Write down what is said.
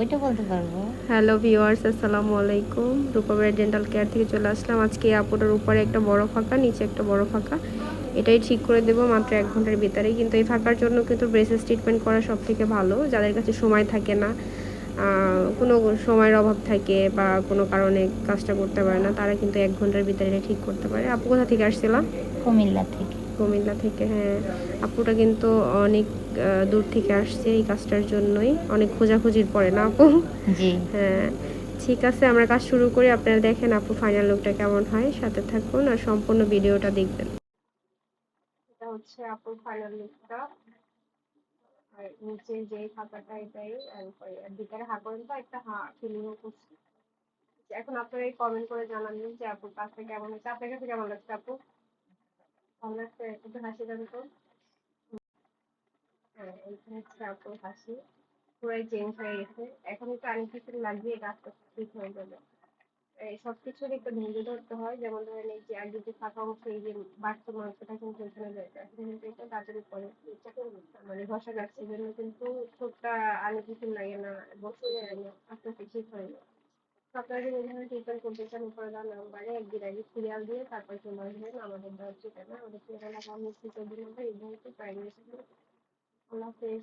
ওইটা বলতে পারব। হ্যালো ভিউয়ার্স আসসালামু আলাইকুম। রূপাবের ডেন্টাল কেয়ার থেকে চলে আসলাম। আজকে আপুটার উপরে একটা বড় ফাঁকা নিচে একটা বড় ফাঁকা। এটাই ঠিক করে দেবো মাত্র এক ঘণ্টার ভিতরে কিন্তু এই ফাঁকার জন্য কিন্তু ব্রেসেস ট্রিটমেন্ট করা সব থেকে ভালো। যাদের কাছে সময় থাকে না কোনো সময়ের অভাব থাকে বা কোনো কারণে কাজটা করতে পারে না তারা কিন্তু এক ঘণ্টার ভিতরে এটা ঠিক করতে পারে। আপু কোথা থেকে আসছিলাম কুমিল্লা থেকে। কুমিল্লা থেকে হ্যাঁ। আপুটা কিন্তু অনেক দূর থেকে আসছে এই কাজটার জন্যই। অনেক খোঁজাখুঁজির পরে না আপু? হ্যাঁ। ঠিক আছে আমরা কাজ শুরু করি। আপনারা দেখেন আপু ফাইনাল লুকটা কেমন হয়। সাথে থাকুন আর সম্পূর্ণ ভিডিওটা দেখবেন। এটা হচ্ছে আপুর ফাইনাল লুকটা আর নিচে যে ফাঁকাটা এটাই আর ভিতরে হা পর্যন্ত একটা হা ফিলিংও করছি। এখন আপনারা কমেন্ট করে জানাবেন যে আপুর কাজটা কেমন হচ্ছে আপনার কাছে কেমন লাগছে আপু? ভালো একটু হাসি হ্যাঁ এইখানে হচ্ছে আপুর হাসি। চেঞ্জ হয়ে গেছে। এখন একটু আনকিসিং লাগিয়ে ঠিক হয়ে এই সব কিছুর একটু ধরতে হয়। যেমন ধরেন এই যে আগে যে ফাঁকা অংশ, এই যে বাড়তি মাংসটা কিন্তু এখানে যায়। এটা দাঁতের উপরে মানে ঘষা যাচ্ছে জন্য কিন্তু ঠোঁটটা আনকিসিং লাগে না। বসে যায় না। আস্তে আস্তে ঠিক হয়ে যায়। আপনারা যদি এখানে ট্রিটমেন্ট করতে চান উপরে দেওয়া নাম্বারে একদিন আগে সিরিয়াল দিয়ে তারপর চলে আসবেন আমাদের দেওয়ার ঠিকানা আমাদের ঠিকানা কমিউনিটি চৌধুরী নম্বর মুহূর্তে প্রাইমারি স্কুল আল্লাহ হাফেজ